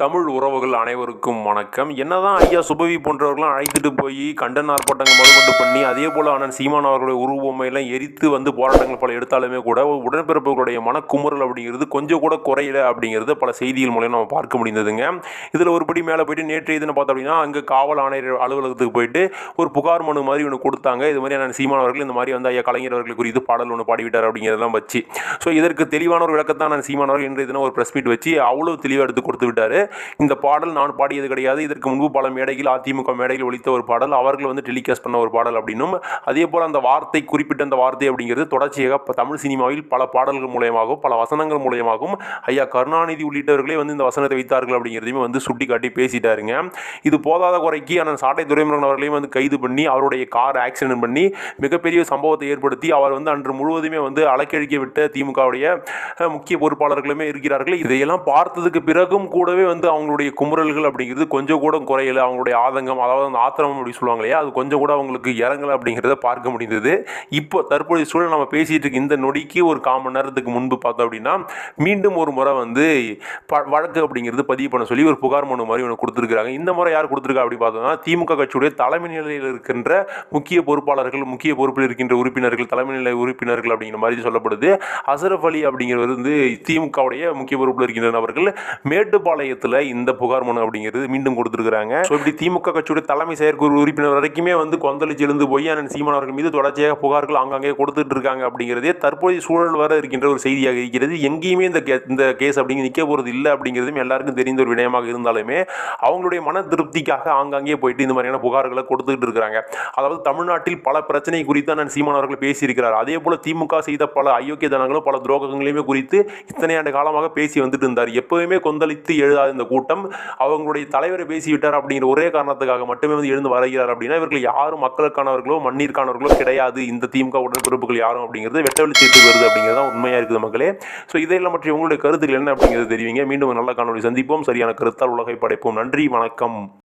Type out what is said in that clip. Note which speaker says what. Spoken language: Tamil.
Speaker 1: தமிழ் உறவுகள் அனைவருக்கும் வணக்கம். என்னதான் ஐயா சுபவி போன்றவர்களாம் அழைத்துட்டு போய் கண்டன ஆர்ப்பாட்டங்கள் முதற்கொண்டு பண்ணி அதே போல் அண்ணன் சீமான் அவர்களுடைய உருவமையெல்லாம் எரித்து வந்து போராட்டங்கள் பல எடுத்தாலுமே கூட உடன்பிறப்புகளுடைய மனக்குமுறல் அப்படிங்கிறது கொஞ்சம் கூட குறையல அப்படிங்கிறது பல செய்திகள் மூலம் நம்ம பார்க்க முடிந்ததுங்க. இதில் ஒருபடி மேலே போயிட்டு நேற்று இதுன்னு பார்த்தோம் அப்படின்னா அங்கே காவல் ஆணையர் அலுவலகத்துக்கு போயிட்டு ஒரு புகார் மனு மாதிரி ஒன்று கொடுத்தாங்க. இது மாதிரி அண்ணன் சீமான் அவர்கள் இந்த மாதிரி வந்து ஐயா கலைஞர் அவர்கள் குறித்து பாடல் ஒன்று பாடிவிட்டார் அப்படிங்கிறதெல்லாம் வச்சு. ஸோ இதற்கு தெளிவான ஒரு விளக்கத்தான் நான் சீமான் அவர்கள் இன்றைய தினம் ஒரு ப்ரெஸ் மீட் வச்சு அவ்வளோ தெளிவாக எடுத்து கொடுத்து விட்டார். இந்த பாடல் நான் பாடியது கிடையாது. இதற்கு முன்பு பல மேடையில் அதிமுக மேடையில் ஒழித்த ஒரு பாடல் அவர்கள் வந்து டெலிகாஸ்ட் பண்ண ஒரு பாடல் அப்படின்னும். அதே போல் அந்த வார்த்தை குறிப்பிட்ட அந்த வார்த்தை அப்படிங்கிறது தொடர்ச்சியாக இப்போ தமிழ் சினிமாவில் பல பாடல்கள் மூலயமாகவும் பல வசனங்கள் மூலயமாகவும் ஐயா கருணாநிதி உள்ளிட்டவர்களே வந்து இந்த வசனத்தை வைத்தார்கள் அப்படிங்கிறதையுமே வந்து சுட்டி காட்டி பேசிட்டாருங்க. இது போதாத குறைக்கு அந்த சாட்டை துரைமுருகன் அவர்களையும் வந்து கைது பண்ணி அவருடைய கார் ஆக்சிடென்ட் பண்ணி மிகப்பெரிய சம்பவத்தை ஏற்படுத்தி அவர் வந்து அன்று முழுவதுமே வந்து அலக்கழிக்க விட்ட திமுகவுடைய முக்கிய பொறுப்பாளர்களுமே இருக்கிறார்கள். இதையெல்லாம் பார்த்ததுக்கு பிறகும் கூடவே வந்து அவங்களுடைய குமுறல்கள் அப்படிங்கிறது கொஞ்சம் கூட குறையல. அவங்களுடைய ஆதங்கம் அதாவது அந்த ஆத்திரம் அப்படி சொல்லுவாங்க இல்லையா? அது கொஞ்சம் கூட அவங்களுக்கு இறங்கலை அப்படிங்கிறத பார்க்க முடிந்தது. இப்போ தற்போதைய சூழல் நம்ம பேசிகிட்டு இருக்க இந்த நொடிக்கு ஒரு கால் மணி நேரத்துக்கு முன்பு பார்த்தோம் அப்படின்னா மீண்டும் ஒரு முறை வந்து ப- வழக்கு அப்படிங்கிறது பதிவு பண்ண சொல்லி ஒரு புகார் மனு மாதிரி ஒன்று கொடுத்துருக்காங்க இந்த முறை யார் கொடுத்துருக்கா அப்படி பார்த்தோம்னா திமுக கட்சியுடைய தலைமை நிலையில் இருக்கின்ற முக்கிய பொறுப்பாளர்கள் முக்கிய பொறுப்பில் இருக்கின்ற உறுப்பினர்கள் தலைமை நிலை உறுப்பினர்கள் அப்படிங்கிற மாதிரி சொல்லப்படுது. அசரஃப் அலி அப்படிங்கிறவர் வந்து திமுகவுடைய முக்கிய பொறுப்பில் இருக்கின்ற நபர்கள் மேட்டுப்பாளையத்தில் இந்த புகார் மனு அப்படிங்கிறது மீண்டும் கொடுத்துருக்காங்க ஸோ இப்படி திமுக கட்சியுடைய தலைமை செயற்குழு உறுப்பினர் வரைக்குமே வந்து கொந்தளிச்சு எழுந்து போய் அண்ணன் சீமான் அவர்கள் மீது தொடர்ச்சியாக புகார்கள் ஆங்காங்கே கொடுத்துட்டு இருக்காங்க அப்படிங்கிறதே தற்போதைய சூழல் வர இருக்கின்ற ஒரு செய்தியாக இருக்கிறது. எங்கேயுமே இந்த கே இந்த கேஸ் அப்படிங்க நிற்க போகிறது இல்லை அப்படிங்கிறதும் எல்லாருக்கும் தெரிந்த ஒரு விடயமாக இருந்தாலுமே அவங்களுடைய மன திருப்திக்காக ஆங்காங்கே போயிட்டு இந்த மாதிரியான புகார்களை கொடுத்துட்டு இருக்கிறாங்க. அதாவது தமிழ்நாட்டில் பல பிரச்சனை குறித்து அண்ணன் சீமான் அவர்கள் பேசியிருக்கிறார். அதே போல திமுக செய்த பல அயோக்கியத்தனங்களும் பல துரோகங்களையுமே குறித்து இத்தனை ஆண்டு காலமாக பேசி வந்துட்டு இருந்தார். எப்பவுமே கொந்தளித்து எழுதாத இந்த கூட்டம் அவங்களுடைய தலைவரை பேசிவிட்டார் அப்படிங்கிற ஒரே காரணத்துக்காக மட்டுமே வந்து எழுந்து வருகிறார் அப்படின்னா இவர்கள் யாரும் மக்களுக்கானவர்களோ மண்ணிற்கானவர்களோ கிடையாது. இந்த திமுக உடன்பிறப்புகள் யாரும் அப்படிங்கிறது வெட்ட சேர்த்து வருது அப்படிங்கிறது தான் உண்மையாக இருக்குது மக்களே. ஸோ இதையெல்லாம் பற்றி உங்களுடைய கருத்துக்கள் என்ன அப்படிங்கிறது தெரிவிங்க. மீண்டும் நல்ல காணொலி சந்திப்போம். சரியான கருத்தால் உலகை படைப்போம். நன்றி வணக்கம்.